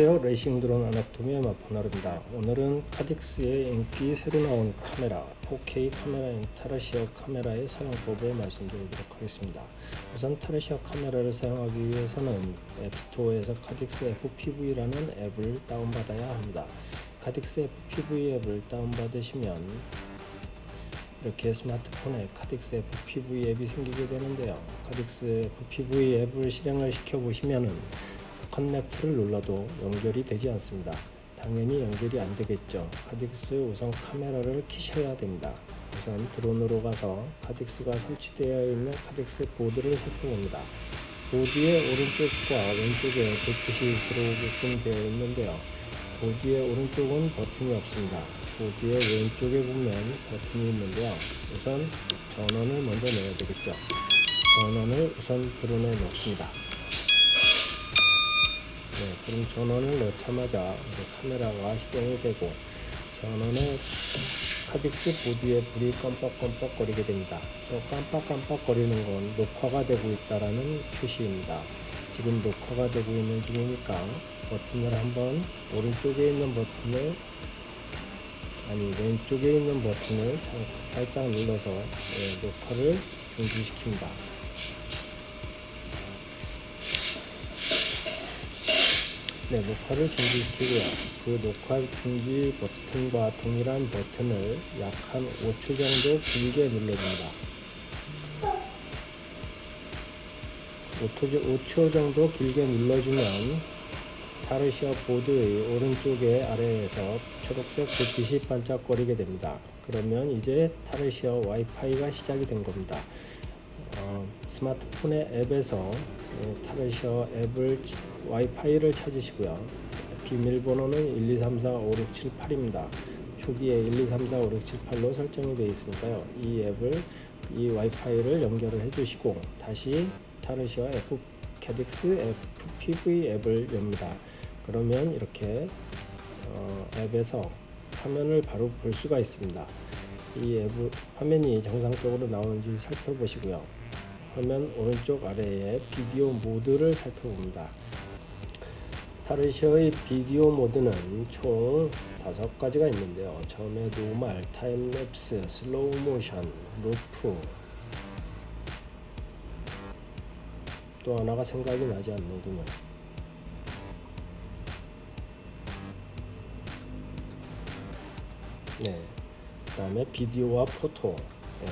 안녕하세요. 레이싱 드론 아나토미의 마포나루입니다. 오늘은 카딕스의 인기 새로 나온 카메라 4K 카메라인 타르시어 카메라의 사용법을 말씀드리도록 하겠습니다. 우선 타르시어 카메라를 사용하기 위해서는 앱스토어에서 카딕스 FPV라는 앱을 다운받아야 합니다. 카딕스 FPV 앱을 다운받으시면 이렇게 스마트폰에 카딕스 FPV 앱이 생기게 되는데요. 카딕스 FPV 앱을 실행을 시켜 보시면은 커넥트를 눌러도 연결이 되지 않습니다. 당연히 연결이 안 되겠죠. 카딕스 우선 카메라를 키셔야 됩니다. 우선 드론으로 가서 카딕스가 설치되어 있는 카딕스 보드를 살펴봅니다. 보드의 오른쪽과 왼쪽에 불빛이 들어오게끔 되어 있는데요. 보드의 오른쪽은 버튼이 없습니다. 보드의 왼쪽에 보면 버튼이 있는데요. 우선 전원을 먼저 넣어야 되겠죠. 전원을 우선 드론에 넣습니다. 네, 그럼 전원을 넣자마자 카메라가 시동이 되고 전원에 카딕스 보드에 불이 깜빡깜빡 거리게 됩니다. 저 깜빡깜빡 거리는 건 녹화가 되고 있다라는 표시입니다. 지금 녹화가 되고 있는 중이니까 버튼을 한번 오른쪽에 있는 버튼을 아니 왼쪽에 있는 버튼을 살짝 눌러서 예, 녹화를 중지시킵니다. 네, 녹화를 중지시키고요. 그 녹화 중지 버튼과 동일한 버튼을 약 한 5초 정도 길게 눌러줍니다. 5초, 5초 정도 길게 눌러주면 타르시아 보드의 오른쪽에 아래에서 초록색 불빛이 반짝거리게 됩니다. 그러면 이제 타르시아 와이파이가 시작이 된 겁니다. 어, 스마트폰의 앱에서 어, 타르시아 앱을 치- 와이파이를 찾으시고요. 비밀번호는 1, 2, 3, 4, 5, 6, 7, 8입니다. 초기에 1, 2, 3, 4, 5, 6, 7, 8로 설정이 되어 있으니까요. 이 앱을 이 와이파이를 연결을 해주시고 다시 타르시아 F 캐딕스 FPV 앱을 엽니다. 그러면 이렇게 어, 앱에서 화면을 바로 볼 수가 있습니다. 이 앱 화면이 정상적으로 나오는지 살펴보시고요. 화면 오른쪽 아래에 비디오 모드를 살펴봅니다. 타르시어의 비디오 모드는 총 다섯 가지가 있는데요. 처음에 노말, 타임랩스, 슬로우 모션, 루프 또 하나가 생각이 나지 않는군요. 네. 그 다음에 비디오와 포토 예,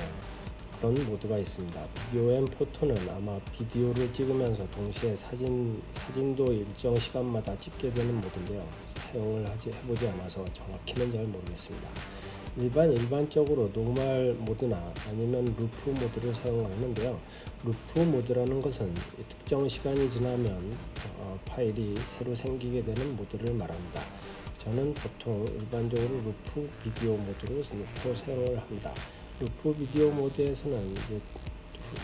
그런 모드가 있습니다. 비디오 앤 포토는 아마 비디오를 찍으면서 동시에 사진 사진도 일정 시간마다 찍게 되는 모드인데요. 사용을 하지 해보지 않아서 정확히는 잘 모르겠습니다. 일반 일반적으로 노멀 모드나 아니면 루프 모드를 사용하는데요. 루프 모드라는 것은 이 특정 시간이 지나면 어, 파일이 새로 생기게 되는 모드를 말합니다. 저는 보통 일반적으로 루프 비디오 모드로 사용을 합니다. 루프 비디오 모드에서는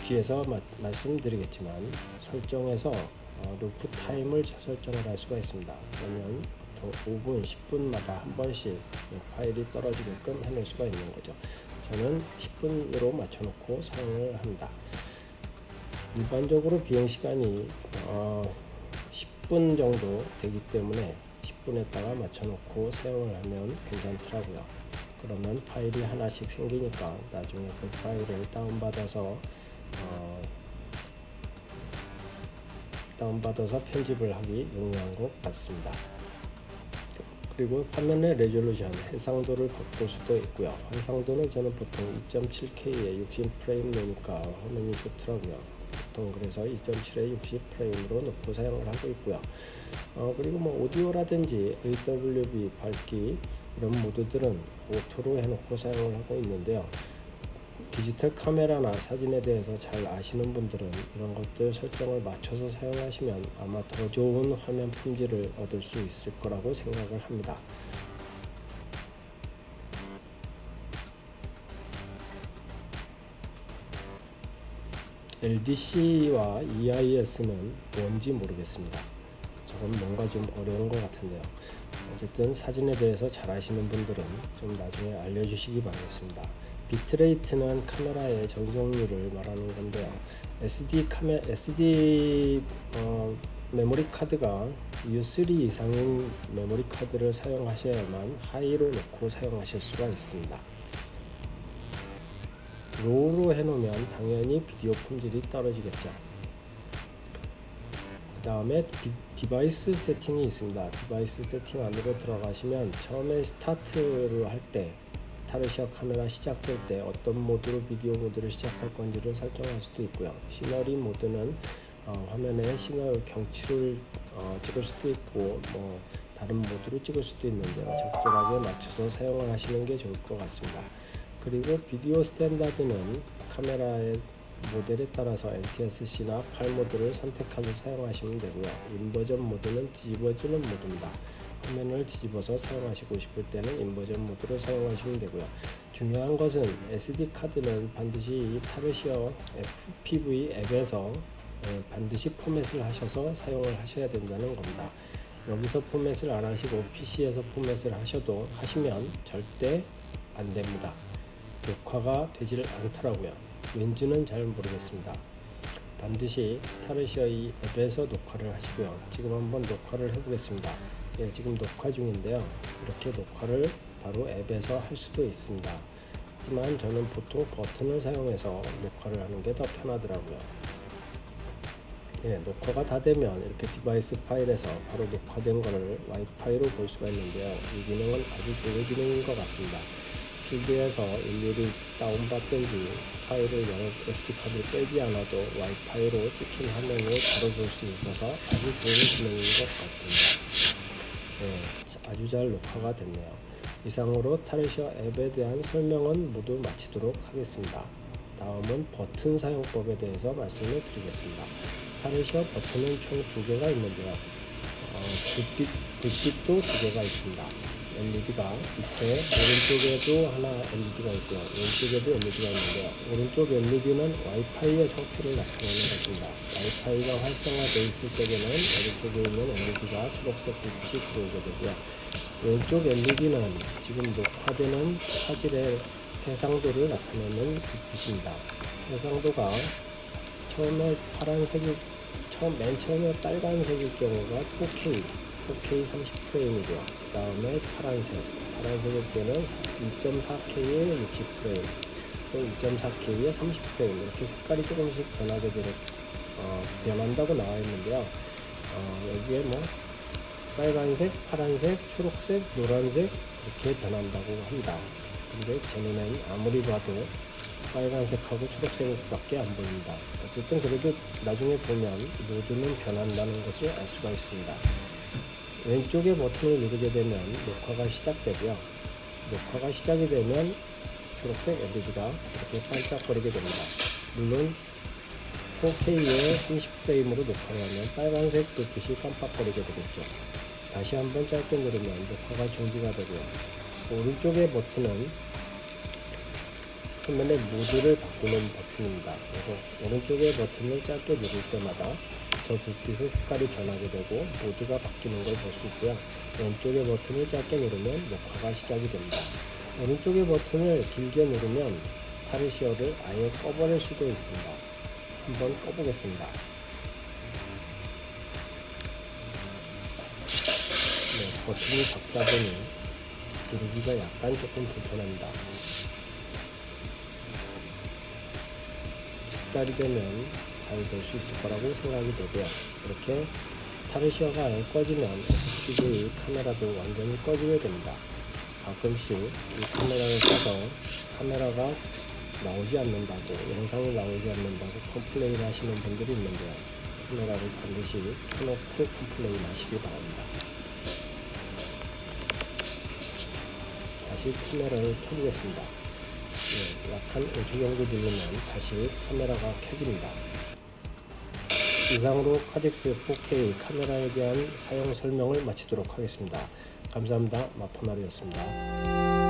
뒤에서 마- 말씀드리겠지만 설정에서 어, 루프 타임을 설정을 할 수가 있습니다. 그러면 보통 5분, 10분마다 한 번씩 이 파일이 떨어지게끔 해낼 수가 있는 거죠. 저는 10분으로 맞춰놓고 사용을 합니다. 일반적으로 비행 시간이 어, 10분 정도 되기 때문에 10분에다가 맞춰놓고 사용을 하면 괜찮더라고요. 그러면 파일이 하나씩 생기니까 나중에 그 파일을 다운받아서 어, 다운받아서 편집을 하기 용이한 것 같습니다. 그리고 화면의 레졸루션, 해상도를 바꿀 수도 있고요. 해상도는 저는 보통 2.7K에 60프레임 놓으니까 화면이 좋더라고요. 보통 그래서 2.7에 60프레임으로 놓고 사용을 하고 있고요. 어, 그리고 뭐 오디오라든지 AWB 밝기 이런 모드들은 오토로 해놓고 사용을 하고 있는데요. 디지털 카메라나 사진에 대해서 잘 아시는 분들은 이런 것들 설정을 맞춰서 사용하시면 아마 더 좋은 화면 품질을 얻을 수 있을 거라고 생각을 합니다. LDC와 EIS는 뭔지 모르겠습니다. 저건 뭔가 좀 어려운 것 같은데요. 어쨌든 사진에 대해서 잘 아시는 분들은 좀 나중에 알려주시기 바라겠습니다. 비트레이트는 카메라의 전송률을 말하는 건데요. SD 카메 SD 어, 메모리 카드가 U3 이상인 메모리 카드를 사용하셔야만 하이로 놓고 사용하실 수가 있습니다. 로우로 해놓으면 당연히 비디오 품질이 떨어지겠죠. 그 다음에 디바이스 세팅이 있습니다. 디바이스 세팅 안으로 들어가시면 처음에 스타트를 할 때 타르시아 카메라 시작될 때 어떤 모드로 비디오 모드를 시작할 건지를 설정할 수도 있고요. 시너리 모드는 어, 화면에 시너 경치를 어, 찍을 수도 있고 뭐 다른 모드로 찍을 수도 있는데요. 적절하게 맞춰서 사용을 하시는 게 좋을 것 같습니다. 그리고 비디오 스탠다드는 카메라의 모델에 따라서 NTSC나 팔 모드를 선택해서 사용하시면 되고요. 인버전 모드는 뒤집어지는 모드입니다. 화면을 뒤집어서 사용하시고 싶을 때는 인버전 모드로 사용하시면 되고요. 중요한 것은 SD 카드는 반드시 이 타르시어 FPV 앱에서 어, 반드시 포맷을 하셔서 사용을 하셔야 된다는 겁니다. 여기서 포맷을 안 하시고 PC에서 포맷을 하셔도 하시면 절대 안 됩니다. 녹화가 되질 않더라고요. 왠지는 잘 모르겠습니다. 반드시 타르시아 이 앱에서 녹화를 하시고요. 지금 한번 녹화를 해보겠습니다. 예, 지금 녹화 중인데요. 이렇게 녹화를 바로 앱에서 할 수도 있습니다. 하지만 저는 보통 버튼을 사용해서 녹화를 하는 게 더 편하더라고요. 예, 녹화가 다 되면 이렇게 디바이스 파일에서 바로 녹화된 것을 와이파이로 볼 수가 있는데요. 이 기능은 아주 좋은 기능인 것 같습니다. 필드에서 일일이 다운받든지 파일을 여러 SD카드를 빼지 않아도 와이파이로 찍힌 화면을 바로 볼 수 있어서 아주 좋은 기능인 것 같습니다. 네, 아주 잘 녹화가 됐네요. 이상으로 타르시아 앱에 대한 설명은 모두 마치도록 하겠습니다. 다음은 버튼 사용법에 대해서 말씀을 드리겠습니다. 타르시아 버튼은 총두 개가 있는데요. 어, 불빛, 불빛도 두 개가 있습니다. LED가 밑에 오른쪽에도 하나 LED가 있고요. 왼쪽에도 LED가 있는데요. 오른쪽 LED는 와이파이의 상태를 나타내는 것입니다. 와이파이가 활성화되어 있을 때에는 오른쪽에 있는 LED가 초록색 불빛이 들어오게 되고요. 왼쪽 LED는 지금 녹화되는 화질의 해상도를 나타내는 불빛입니다. 해상도가 처음에 파란색이 처음 맨 처음에 빨간색일 경우가 4K 4K 30프레임이고요. 그 다음에 파란색. 파란색일 때는 2.4K에 60프레임, 또 2.4K에 30프레임. 이렇게 색깔이 조금씩 변하게 되는, 어, 변한다고 나와 있는데요. 어, 여기에 뭐, 빨간색, 파란색, 초록색, 노란색, 이렇게 변한다고 합니다. 근데 제 눈엔 아무리 봐도 빨간색하고 초록색밖에 안 보입니다. 어쨌든 그래도 나중에 보면 모두는 변한다는 것을 알 수가 있습니다. 왼쪽의 버튼을 누르게 되면 녹화가 시작되고요. 녹화가 시작이 되면 초록색 LED가 이렇게 반짝거리게 됩니다. 물론 4K에 30프레임으로 녹화를 하면 빨간색 불빛이 깜빡거리게 되겠죠. 다시 한번 짧게 누르면 녹화가 중지가 되고요. 오른쪽의 버튼은 화면의 모드를 바꾸는 버튼입니다. 그래서 오른쪽의 버튼을 짧게 누를 때마다 저 불빛의 색깔이 변하게 되고 모드가 바뀌는 걸 볼 수 있고요. 왼쪽의 버튼을 짧게 누르면 녹화가 시작이 됩니다. 오른쪽의 버튼을 길게 누르면 타르시어를 아예 꺼버릴 수도 있습니다. 한번 꺼보겠습니다. 네, 버튼이 작다 보니 누르기가 약간 조금 불편합니다. 숙달이 되면 잘 될 수 있을 거라고 생각이 되고요. 이렇게 타르시어가 꺼지면 FPV 카메라도 완전히 꺼지게 됩니다. 가끔씩 이 카메라를 써서 카메라가 나오지 않는다고 영상이 나오지 않는다고 컴플레인 하시는 분들이 있는데요. 카메라를 반드시 켜놓고 컴플레인 하시기 바랍니다. 다시 카메라를 켜보겠습니다. 예, 약한 5초 정도 누르면 다시 카메라가 켜집니다. 이상으로 카덱스 4K 카메라에 대한 사용 설명을 마치도록 하겠습니다. 감사합니다. 마포나루였습니다.